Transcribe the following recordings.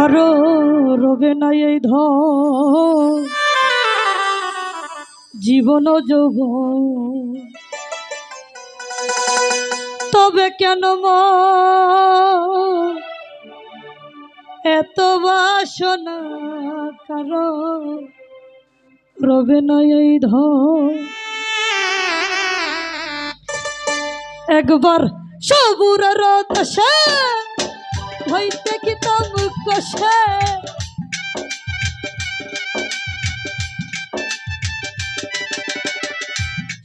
কারও রবে না এই ধ জীবন যৌব তবে কেন এত বাসনা কারও রবে না এই ধ একবার সবুরের দশে হইতে কি তম কষে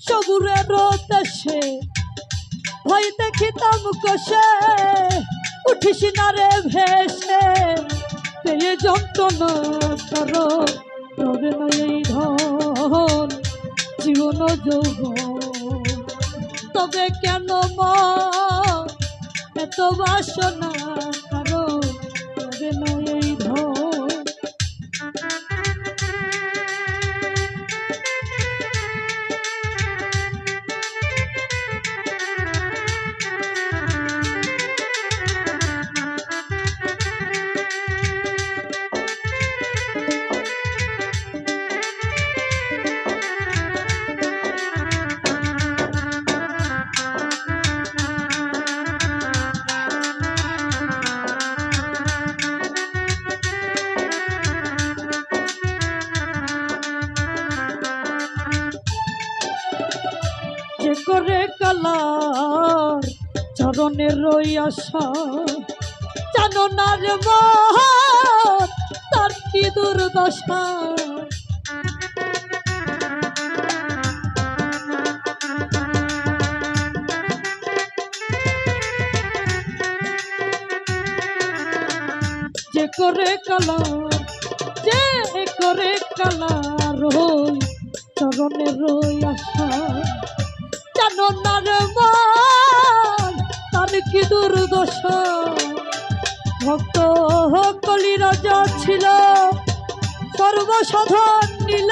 সবুরের দশে হইতে কি তম কষে। উঠিস না রে ভেসে। পেয়ে যন্ত্রণা করো তবে এই ধন। জীবন যৌবন। তবে কেন মা? এত বাসনা কালার চরণের রই আশা। জানো না তার কি দুর্দশা? যে করে কালার, যে করে কালার হই চরণের রই আশা। জানো না রে মান কি দুর্দশা ভক্ত কলি রাজা ছিল সর্বসাধন নীল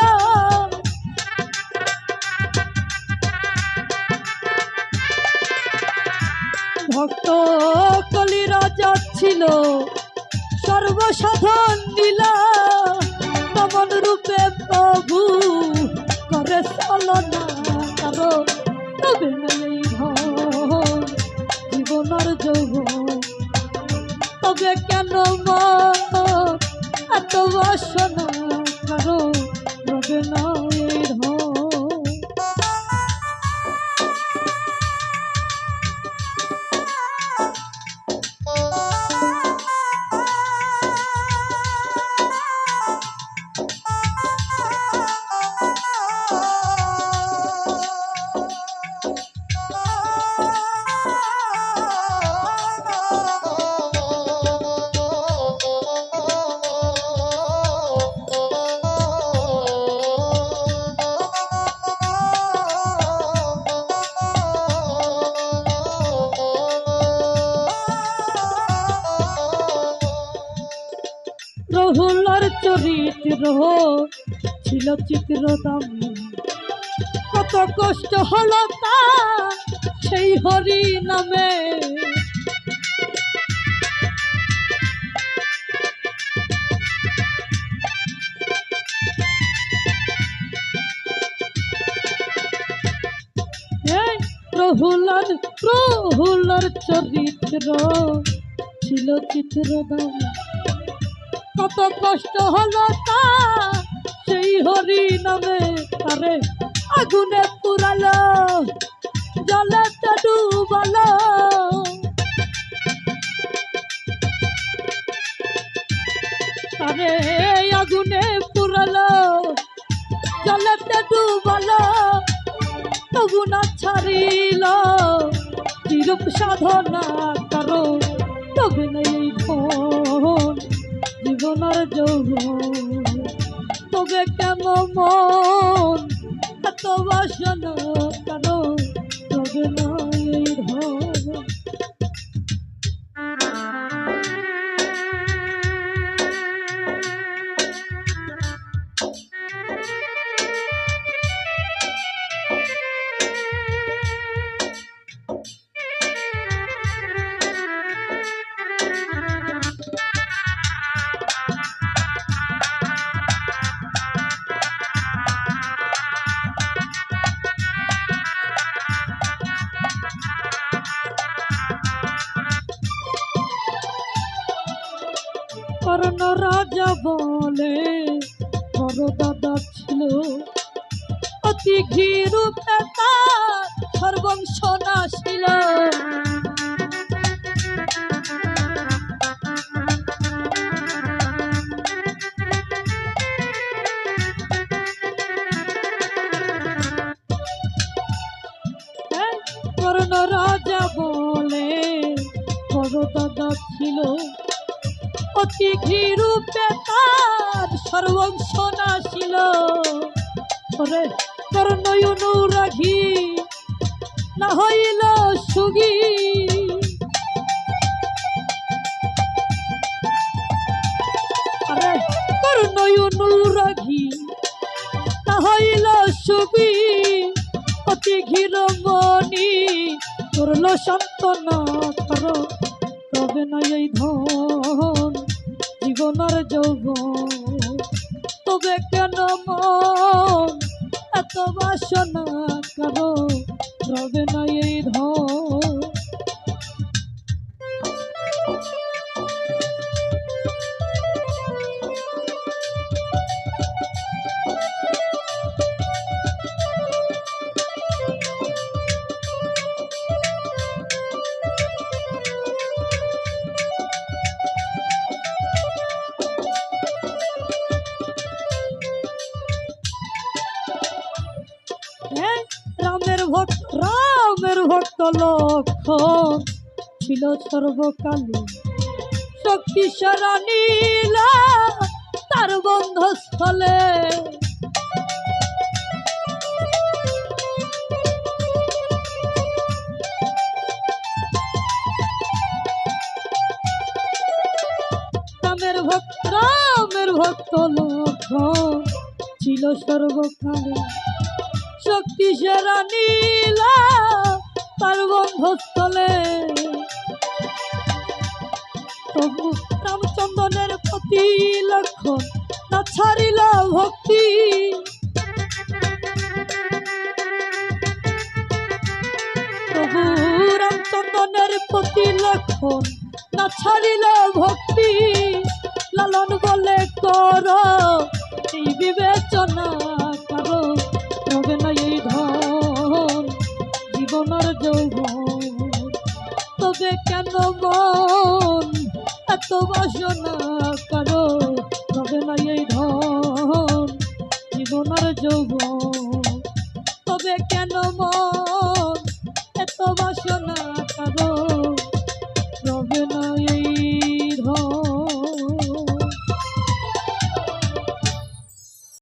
ভক্ত কলি রাজা ছিল সর্বসাধন নীল তবে চরিত্র ছিল চিত্র দামি কত কষ্ট হলো তা সেই হরি নামে। প্রহুলার প্রহুলার চরিত্র ছিল চিত্র দামি কত কষ্ট হলো তা, সেই হরি নামে আরে আগুনে পুরালো, জলেতে ডুবালো। আরে আগুনে পুরালো, জলেতে ডুবালো, তবু না ছাড়িল। তিরূপ সাধনা করো, তবে ফোন। জীবনের যৌব তবে কেন মন এত বাসনা কেন তবে না বলে বড় দাদা ছিল। অতি ঘিরূপে তার সর্বংশ নাশিল। রাজা বলে বড় দাদা ছিল। অতি ঘিরূপে তার সর্বংশ নাশিল ওরে কর্ণ অনুরাগী না হইল সুগী। অনুরাগী না হইল সুগী। অতি ঘিরমণি করল সান্ত্বনা করো তবে না এই ধন। জীবনের যৌব তবে কেন মন এত বাসনা করো? রবে না এই ধন ভক্ত লক্ষণ ছিল সর্বকালে। শক্তি নীলা তার বন্ধস্থলে রামের ভক্ত রামের ভক্ত ছিল সর্বকালে। শক্তি নীলা তার বন্ধস্থলে তবু রামচন্দ্রনের প্রতি লক্ষণ না ছাড়িল ভক্তি। তবু রামচন্দ্রনের প্রতি লক্ষণ না ছাড়িল ভক্তি। লালন বলে কর যৌবন তবে কেন মন